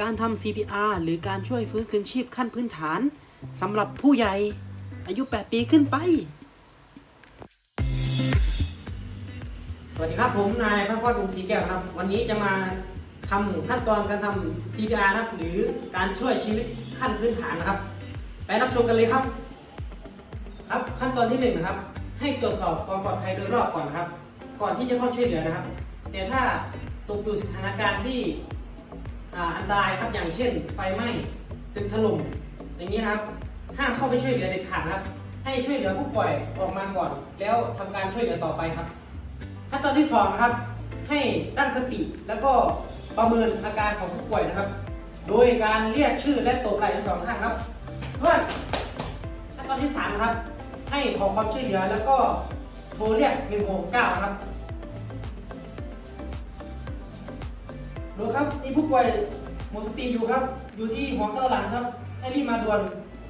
การทำ CPR หรือการช่วยฟื้นคืนชีพขั้นพื้นฐานสำหรับผู้ใหญ่อายุ 8 ปีขึ้นไป สวัสดีครับผมนายพระพอดวงศรีแก้วครับ วันนี้จะมาทำขั้นตอนการทำ CPR นะครับ หรือการช่วยชีวิตขั้นพื้นฐานนะครับ ไปรับชมกันเลยครับ ครับขั้นตอนที่หนึ่งนะครับ ให้ตรวจสอบความปลอดภัยโดยรอบก่อนครับ ก่อนที่จะเข้าช่วยเหลือนะครับ แต่ถ้าตกอยู่สถานการณ์ที่ อันตรายครับอย่างเช่น ไฟไหม้ตึกถล่มอย่างนี้นะครับ ห้ามเข้าไปช่วยเหลือเด็ดขาดครับ ให้ช่วยเหลือผู้ป่วยออกมาก่อน แล้วทำการช่วยเหลือต่อไปครับขั้นตอนที่สองครับ ให้ตั้งสติแล้วก็ประเมินอาการของผู้ป่วยนะครับ โดยการเรียกชื่อและตบไหล่ทั้งสองข้างครับเพื่อนขั้นตอนที่สามครับ ให้ขอความช่วยเหลือแล้วก็โทรเรียก169ครับ ดูครับนี่ผู้ป่วยหมดสติอยู่ครับ อยู่ที่หัวเก้าหลังครับ ให้รีบมาด่วน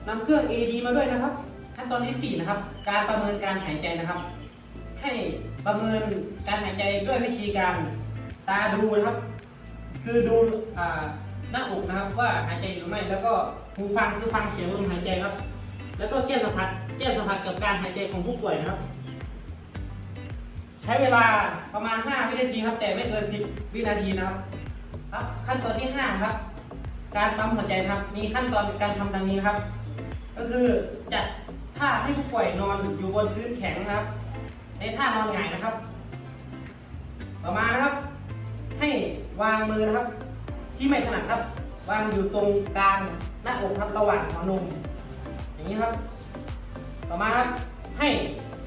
นำเครื่อง AD มาด้วยนะครับ ขั้นตอนที่สี่นะครับ การประเมินการหายใจนะครับ ให้ประเมินการหายใจด้วยวิธีการตาดูนะครับ คือดูอหน้าอกนะครับว่าหายใจหรือไม่แล้วก็หูฟังคือฟังเสียงลมหายใจครับ แล้วก็แก้สัมผัสแก้สัมผัสกับการหายใจของผู้ป่วยนะครับ ใช้เวลาประมาณ 5 วินาทีครับ แต่ไม่เกิน 10 วินาทีนะครับ ครับ ขั้นตอนที่ 5 ครับ การปั๊มหัวใจครับ มีขั้นตอนการทำดังนี้นะครับ ก็คือจัดท่าให้ผู้ป่วยนอนอยู่บนพื้นแข็งนะครับ ในท่านอนหงายนะครับ ต่อมานะครับ ให้วางมือนะครับ ที่ไม่ถนัดครับ วางอยู่ตรงกลางหน้าอกครับระหว่างหัวนมอย่างนี้ครับ ต่อมาครับให้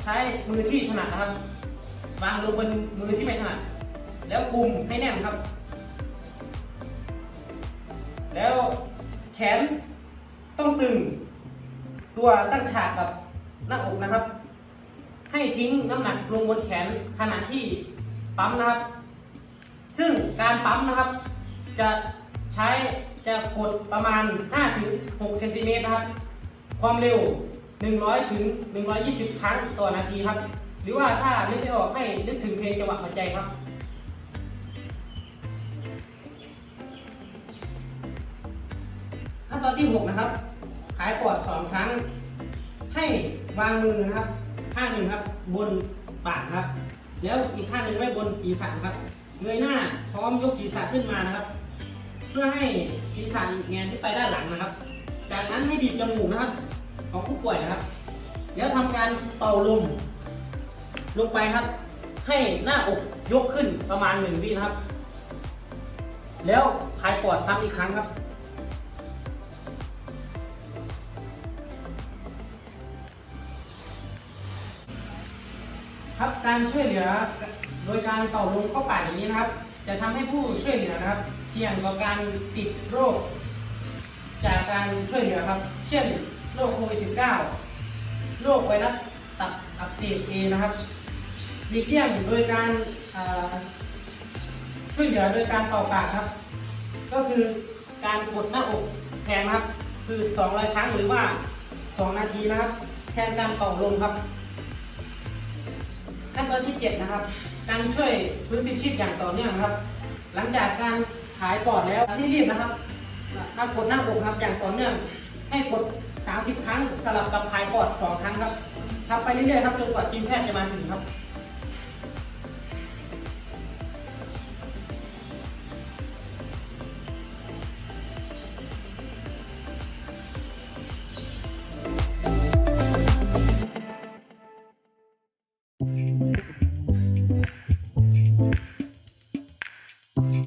ใช้มือที่ถนัดนะครับ วางลงบนมือที่ไม่ถนัด แล้วกุมให้แน่นครับ แล้วแขนต้องตึง ตัวตั้งฉากกับหน้าอกนะครับ ให้ทิ้งน้ำหนักลงบนแขนขณะที่ปั๊มนะครับ ซึ่งการปั๊มนะครับ จะใช้จะกดประมาณ 5-6เซนติเมตรนะครับ ความเร็ว 100 ถึง 120 ครั้งต่อนาทีครับ หรือว่าถ้านึกไม่ออกให้นึกถึงเพลงจังหวะหัวใจครับ ตอนที่ 6 นะครับ ขายปอด 2 ครั้ง ให้วางมือนะครับ ข้างหนึ่งครับ บนปากนะครับ แล้วอีกข้างหนึ่งไว้บนศีรษะครับ เงยหน้าพร้อมยกศีรษะขึ้นมานะครับ เพื่อให้ศีรษะแงนขึ้นไปด้านหลังนะครับ จากนั้นให้บีบจมูกนะครับ ของผู้ป่วยนะครับ แล้วทำการเป่าลมลงไปครับ ให้หน้าอกยกขึ้นประมาณหนึ่งวินะครับ แล้วคลายปอดซ้ำอีกครั้งครับ ครับการช่วยเหลือโดยการเป่าลมเข้าปากอย่างนี้นะครับ จะทำให้ผู้ช่วยเหลือนะครับ เสี่ยงต่อการติดโรค จากการช่วยเหลือครับ เช่นโรคโควิด -19 โรคไวรัสตับอักเสบเอนะครับหลีกเลี่ยงโดยการช่วยเหลือโดยการเป่าปากครับ ก็คือการกดหน้าอกแทนครับ คือ200ครั้งหรือว่า 2 นาทีนะครับ แทนการเป่าลมครับ ขั้นตอนที่ 7 นะครับ การช่วยฟื้นคืนชีพอย่างต่อเนื่องนะครับ หลังจากการหายปอดแล้วที่รีบนะครับถ้ากดหน้าอกครับอย่างต่อเนื่อง ให้กด 30 ครั้งสลับกับหายปอด 2 ครั้งครับทำไปเรื่อยๆครับจนกว่าทีมแพทย์จะมาถึงครับ